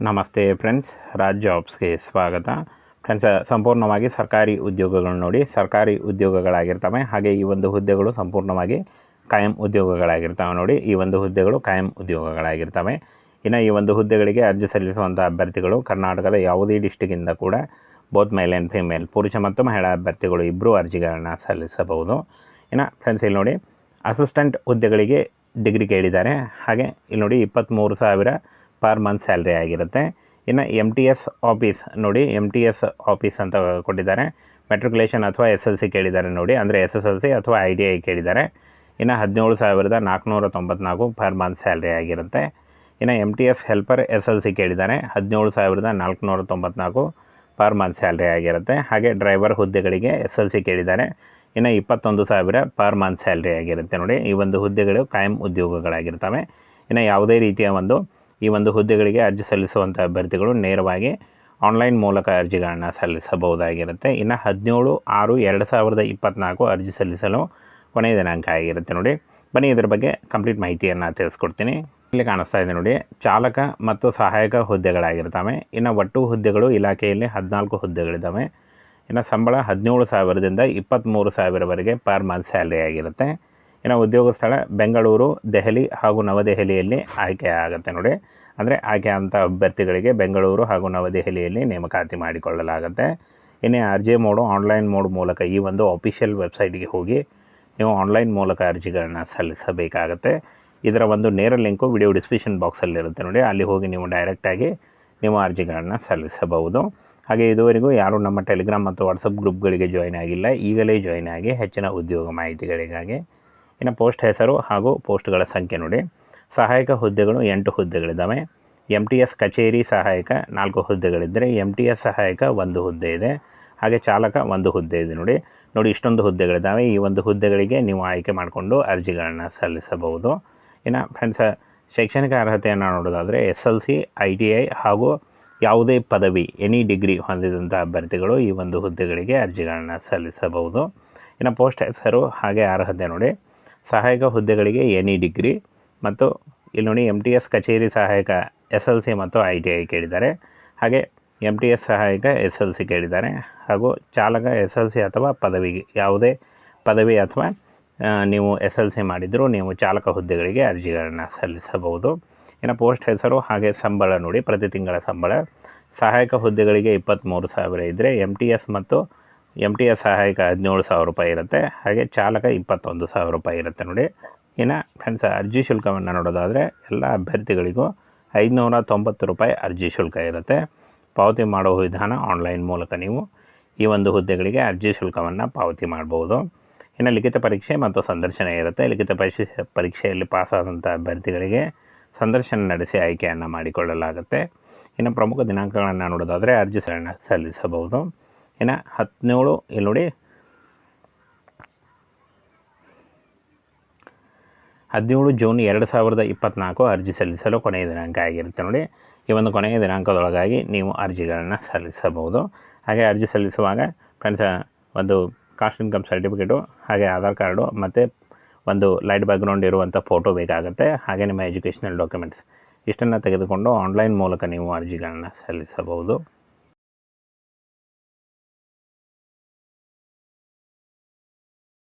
ನಮಸ್ತೆ ಫ್ರೆಂಡ್ಸ್ ರಾಜ್ ಜಾಬ್ಸ್ಗೆ ಸ್ವಾಗತ. ಫ್ರೆಂಡ್ಸ್, ಸಂಪೂರ್ಣವಾಗಿ ಸರ್ಕಾರಿ ಉದ್ಯೋಗಗಳು ನೋಡಿ, ಸರ್ಕಾರಿ ಉದ್ಯೋಗಗಳಾಗಿರ್ತವೆ. ಹಾಗೆ ಈ ಒಂದು ಹುದ್ದೆಗಳು ಸಂಪೂರ್ಣವಾಗಿ ಕಾಯಂ ಉದ್ಯೋಗಗಳಾಗಿರ್ತವೆ ನೋಡಿ, ಈ ಒಂದು ಹುದ್ದೆಗಳು ಕಾಯಂ ಉದ್ಯೋಗಗಳಾಗಿರ್ತವೆ. ಇನ್ನು ಈ ಒಂದು ಹುದ್ದೆಗಳಿಗೆ ಅರ್ಜಿ ಸಲ್ಲಿಸುವಂಥ ಅಭ್ಯರ್ಥಿಗಳು ಕರ್ನಾಟಕದ ಯಾವುದೇ ಡಿಸ್ಟಿಕ್ಕಿಂದ ಕೂಡ ಬೋತ್ ಮೇಲ್ ಆ್ಯಂಡ್ ಫಿಮೇಲ್, ಪುರುಷ ಮತ್ತು ಮಹಿಳಾ ಅಭ್ಯರ್ಥಿಗಳು ಇಬ್ಬರೂ ಅರ್ಜಿಗಳನ್ನು ಸಲ್ಲಿಸಬಹುದು. ಇನ್ನು ಫ್ರೆಂಡ್ಸ್, ಇಲ್ಲಿ ನೋಡಿ, ಅಸಿಸ್ಟೆಂಟ್ ಹುದ್ದೆಗಳಿಗೆ ಡಿಗ್ರಿ ಕೇಳಿದ್ದಾರೆ. ಹಾಗೆ ಇಲ್ಲಿ ನೋಡಿ ಇಪ್ಪತ್ತ್ಮೂರು ಸಾವಿರ ಪರ್ ಮಂತ್ ಸ್ಯಾಲ್ರಿ ಆಗಿರುತ್ತೆ. ಇನ್ನು ಎಂ ಟಿ ಎಸ್ ಆಫೀಸ್ ನೋಡಿ ಎಂ ಟಿ ಎಸ್ ಆಫೀಸ್ ಅಂತ ಕೊಟ್ಟಿದ್ದಾರೆ. ಮೆಟ್ರಿಕ್ಯುಲೇಷನ್ ಅಥವಾ ಎಸ್ ಎಲ್ ಸಿ ಕೇಳಿದ್ದಾರೆ ನೋಡಿ, ಅಂದರೆ ಎಸ್ ಎಸ್ ಎಲ್ ಸಿ ಅಥವಾ ಐ ಡಿ ಐ ಕೇಳಿದ್ದಾರೆ. ಇನ್ನು ಹದಿನೇಳು ಸಾವಿರದ ನಾಲ್ಕುನೂರ ತೊಂಬತ್ನಾಲ್ಕು ಪರ್ ಮಂತ್ ಸ್ಯಾಲ್ರಿ ಆಗಿರುತ್ತೆ. ಇನ್ನು M T S helper S S L ಕೇಳಿದ್ದಾರೆ, ಹದಿನೇಳು ಸಾವಿರದ ನಾಲ್ಕುನೂರ ತೊಂಬತ್ನಾಲ್ಕು ಪರ್ ಮಂತ್ ಸ್ಯಾಲ್ರಿ ಆಗಿರುತ್ತೆ. ಹಾಗೆ ಡ್ರೈವರ್ ಹುದ್ದೆಗಳಿಗೆ ಎಸ್ ಎಲ್ ಸಿ ಕೇಳಿದ್ದಾರೆ, ಇನ್ನು ಇಪ್ಪತ್ತೊಂದು ಸಾವಿರ ಪರ್ ಮಂತ್ ಸ್ಯಾಲ್ರಿ ಆಗಿರುತ್ತೆ ನೋಡಿ. ಈ ಒಂದು ಹುದ್ದೆಗಳು ಕಾಯಂ ಉದ್ಯೋಗಗಳಾಗಿರ್ತವೆ. ಇನ್ನು ಯಾವುದೇ ರೀತಿಯ ಒಂದು ಈ ಒಂದು ಹುದ್ದೆಗಳಿಗೆ ಅರ್ಜಿ ಸಲ್ಲಿಸುವಂಥ ಅಭ್ಯರ್ಥಿಗಳು ನೇರವಾಗಿ ಆನ್ಲೈನ್ ಮೂಲಕ ಅರ್ಜಿಗಳನ್ನು ಸಲ್ಲಿಸಬಹುದಾಗಿರುತ್ತೆ. ಇನ್ನು ಹದಿನೇಳು ಆರು ಎರಡು ಸಾವಿರದ ಇಪ್ಪತ್ತ್ನಾಲ್ಕು ಅರ್ಜಿ ಸಲ್ಲಿಸಲು ಕೊನೆಯ ದಿನಾಂಕ ಆಗಿರುತ್ತೆ ನೋಡಿ. ಬನ್ನಿ ಇದರ ಬಗ್ಗೆ ಕಂಪ್ಲೀಟ್ ಮಾಹಿತಿಯನ್ನು ತಿಳಿಸ್ಕೊಡ್ತೀನಿ. ಇಲ್ಲಿ ಕಾಣಿಸ್ತಾ ಇದೆ ನೋಡಿ, ಚಾಲಕ ಮತ್ತು ಸಹಾಯಕ ಹುದ್ದೆಗಳಾಗಿರ್ತವೆ. ಇನ್ನು ಒಟ್ಟು ಹುದ್ದೆಗಳು ಇಲಾಖೆಯಲ್ಲಿ ಹದಿನಾಲ್ಕು ಹುದ್ದೆಗಳಿದ್ದಾವೆ ಇನ್ನು ಸಂಬಳ ಹದಿನೇಳು ಸಾವಿರದಿಂದ ಇಪ್ಪತ್ತ್ಮೂರು ಸಾವಿರವರೆಗೆ ಪರ್ ಮಂತ್ ಸ್ಯಾಲ್ರಿ ಆಗಿರುತ್ತೆ. ಇನ್ನು ಉದ್ಯೋಗ ಸ್ಥಳ ಬೆಂಗಳೂರು, ದೆಹಲಿ ಹಾಗೂ ನವದೆಹಲಿಯಲ್ಲಿ ಆಯ್ಕೆ ಆಗುತ್ತೆ ನೋಡಿ. ಅಂದರೆ ಆಯ್ಕೆ ಅಂತ ಅಭ್ಯರ್ಥಿಗಳಿಗೆ ಬೆಂಗಳೂರು ಹಾಗೂ ನವದೆಹಲಿಯಲ್ಲಿ ನೇಮಕಾತಿ ಮಾಡಿಕೊಳ್ಳಲಾಗುತ್ತೆ. ಇನ್ನೇ ಅರ್ಜಿ ಮೋಡು, ಆನ್ಲೈನ್ ಮೋಡ್ ಮೂಲಕ ಈ ಒಂದು ಅಫಿಷಿಯಲ್ ವೆಬ್ಸೈಟ್ಗೆ ಹೋಗಿ ನೀವು ಆನ್ಲೈನ್ ಮೂಲಕ ಅರ್ಜಿಗಳನ್ನು ಸಲ್ಲಿಸಬೇಕಾಗತ್ತೆ. ಇದರ ಒಂದು ನೇರ ಲಿಂಕು ವಿಡಿಯೋ ಡಿಸ್ಕ್ರಿಪ್ಷನ್ ಬಾಕ್ಸಲ್ಲಿರುತ್ತೆ ನೋಡಿ. ಅಲ್ಲಿ ಹೋಗಿ ನೀವು ಡೈರೆಕ್ಟಾಗಿ ನೀವು ಅರ್ಜಿಗಳನ್ನು ಸಲ್ಲಿಸಬಹುದು. ಹಾಗೆ ಇದುವರೆಗೂ ಯಾರು ನಮ್ಮ ಟೆಲಿಗ್ರಾಮ್ ಮತ್ತು ವಾಟ್ಸಪ್ ಗ್ರೂಪ್ಗಳಿಗೆ ಜಾಯ್ನ್ ಆಗಿಲ್ಲ, ಈಗಲೇ ಜಾಯ್ನ್ ಆಗಿ ಹೆಚ್ಚಿನ ಉದ್ಯೋಗ ಮಾಹಿತಿಗಳಿಗಾಗಿ ಇನ್ನು ಪೋಸ್ಟ್ ಹೆಸರು ಹಾಗೂ ಪೋಸ್ಟ್ಗಳ ಸಂಖ್ಯೆ ನೋಡಿ. ಸಹಾಯಕ ಹುದ್ದೆಗಳು ಎಂಟು ಹುದ್ದೆಗಳಿದ್ದಾವೆ. ಎಂ ಟಿ ಎಸ್ ಕಚೇರಿ ಸಹಾಯಕ ನಾಲ್ಕು ಹುದ್ದೆಗಳಿದ್ದರೆ ಎಂ ಟಿ ಎಸ್ ಸಹಾಯಕ ಒಂದು ಹುದ್ದೆ ಇದೆ. ಹಾಗೆ ಚಾಲಕ ಒಂದು ಹುದ್ದೆ ಇದೆ ನೋಡಿ. ನೋಡಿ ಇಷ್ಟೊಂದು ಹುದ್ದೆಗಳಿದ್ದಾವೆ. ಈ ಒಂದು ಹುದ್ದೆಗಳಿಗೆ ನೀವು ಆಯ್ಕೆ ಮಾಡಿಕೊಂಡು ಅರ್ಜಿಗಳನ್ನು ಸಲ್ಲಿಸಬಹುದು. ಇನ್ನು ಫ್ರೆಂಡ್ಸ್ ಶೈಕ್ಷಣಿಕ ಅರ್ಹತೆಯನ್ನು ನೋಡೋದಾದರೆ S S L, I T I ಹಾಗೂ ಯಾವುದೇ ಪದವಿ ಎನಿ ಡಿಗ್ರಿ ಹೊಂದಿದಂಥ ಅಭ್ಯರ್ಥಿಗಳು ಈ ಒಂದು ಹುದ್ದೆಗಳಿಗೆ ಅರ್ಜಿಗಳನ್ನು ಸಲ್ಲಿಸಬಹುದು. ಇನ್ನು ಪೋಸ್ಟ್ ಹೆಸರು ಹಾಗೆ ಅರ್ಹತೆ ನೋಡಿ. ಸಹಾಯಕ ಹುದ್ದೆಗಳಿಗೆ ಎನಿ ಡಿಗ್ರಿ ಮತ್ತು ಇಲ್ಲಿ ನೋಡಿ ಎಂ ಟಿ ಎಸ್ ಕಚೇರಿ ಸಹಾಯಕ ಎಸ್ ಎಲ್ ಸಿ ಮತ್ತು ಐ ಟಿ ಐ ಕೇಳಿದ್ದಾರೆ. ಹಾಗೆ ಎಂ ಟಿ ಎಸ್ ಸಹಾಯಕ ಎಸ್ ಎಲ್ ಸಿ ಕೇಳಿದ್ದಾರೆ. ಹಾಗೂ ಚಾಲಕ ಎಸ್ ಎಲ್ ಸಿ ಅಥವಾ ಪದವಿ ಯಾವುದೇ ಪದವಿ ಅಥವಾ ನೀವು ಎಸ್ ಎಲ್ ಸಿ ಮಾಡಿದರೂ ನೀವು ಚಾಲಕ ಹುದ್ದೆಗಳಿಗೆ ಅರ್ಜಿಗಳನ್ನು ಸಲ್ಲಿಸಬಹುದು. ಇನ್ನು ಪೋಸ್ಟ್ ಹೆಸರು ಹಾಗೆ ಸಂಬಳ ನೋಡಿ, ಪ್ರತಿ ತಿಂಗಳ ಸಂಬಳ. ಸಹಾಯಕ ಹುದ್ದೆಗಳಿಗೆ ಇಪ್ಪತ್ತ್ಮೂರು ಸಾವಿರ ಇದ್ದರೆ ಎಂ ಟಿ ಎಸ್ ಮತ್ತು ಎಂ ಟಿ ಎಸ್ ಸಹಾಯಕ ಹದಿನೇಳು ಸಾವಿರ ರೂಪಾಯಿ ಇರುತ್ತೆ. ಹಾಗೆ ಚಾಲಕ ಇಪ್ಪತ್ತೊಂದು ಸಾವಿರ ರೂಪಾಯಿ ಇರುತ್ತೆ ನೋಡಿ. ಇನ್ನು ಫ್ರೆಂಡ್ಸ್ ಅರ್ಜಿ ಶುಲ್ಕವನ್ನು ನೋಡೋದಾದರೆ ಎಲ್ಲ ಅಭ್ಯರ್ಥಿಗಳಿಗೂ ಐದುನೂರ ತೊಂಬತ್ತು ರೂಪಾಯಿ ಅರ್ಜಿ ಶುಲ್ಕ ಇರುತ್ತೆ. ಪಾವತಿ ಮಾಡೋ ವಿಧಾನ ಆನ್ಲೈನ್ ಮೂಲಕ ನೀವು ಈ ಒಂದು ಹುದ್ದೆಗಳಿಗೆ ಅರ್ಜಿ ಶುಲ್ಕವನ್ನು ಪಾವತಿ ಮಾಡ್ಬೋದು. ಇನ್ನು ಲಿಖಿತ ಪರೀಕ್ಷೆ ಮತ್ತು ಸಂದರ್ಶನ ಇರುತ್ತೆ. ಲಿಖಿತ ಪರೀಕ್ಷೆ, ಪರೀಕ್ಷೆಯಲ್ಲಿ ಪಾಸಾದಂಥ ಅಭ್ಯರ್ಥಿಗಳಿಗೆ ಸಂದರ್ಶನ ನಡೆಸಿ ಆಯ್ಕೆಯನ್ನು ಮಾಡಿಕೊಳ್ಳಲಾಗುತ್ತೆ. ಇನ್ನು ಪ್ರಮುಖ ದಿನಾಂಕಗಳನ್ನು ನೋಡೋದಾದರೆ ಅರ್ಜಿ ಸಲ್ಲಿಸಬಹುದು. ಇನ್ನು ಹದಿನೇಳು ಇಲ್ಲಿ ನೋಡಿ ಹದಿನೇಳು ಜೂನ್ ಎರಡು ಸಾವಿರದ ಇಪ್ಪತ್ತ್ನಾಲ್ಕು ಅರ್ಜಿ ಸಲ್ಲಿಸಲು ಕೊನೆಯ ದಿನಾಂಕ ಆಗಿರುತ್ತೆ ನೋಡಿ. ಈ ಒಂದು ಕೊನೆಯ ದಿನಾಂಕದೊಳಗಾಗಿ ನೀವು ಅರ್ಜಿಗಳನ್ನು ಸಲ್ಲಿಸಬಹುದು. ಹಾಗೆ ಅರ್ಜಿ ಸಲ್ಲಿಸುವಾಗ ಫ್ರೆಂಡ್ಸ್, ಒಂದು ಕಾಸ್ಟ್ ಇನ್ಕಮ್ ಸರ್ಟಿಫಿಕೇಟು, ಹಾಗೆ ಆಧಾರ್ ಕಾರ್ಡು ಮತ್ತು ಒಂದು ಲೈಟ್ ಬ್ಯಾಕ್ಗ್ರೌಂಡ್ ಇರುವಂಥ ಫೋಟೋ ಬೇಕಾಗುತ್ತೆ. ಹಾಗೆ ನಿಮ್ಮ ಎಜುಕೇಷನಲ್ ಡಾಕ್ಯುಮೆಂಟ್ಸ್ ಇಷ್ಟನ್ನು ತೆಗೆದುಕೊಂಡು ಆನ್ಲೈನ್ ಮೂಲಕ ನೀವು ಅರ್ಜಿಗಳನ್ನು ಸಲ್ಲಿಸಬಹುದು.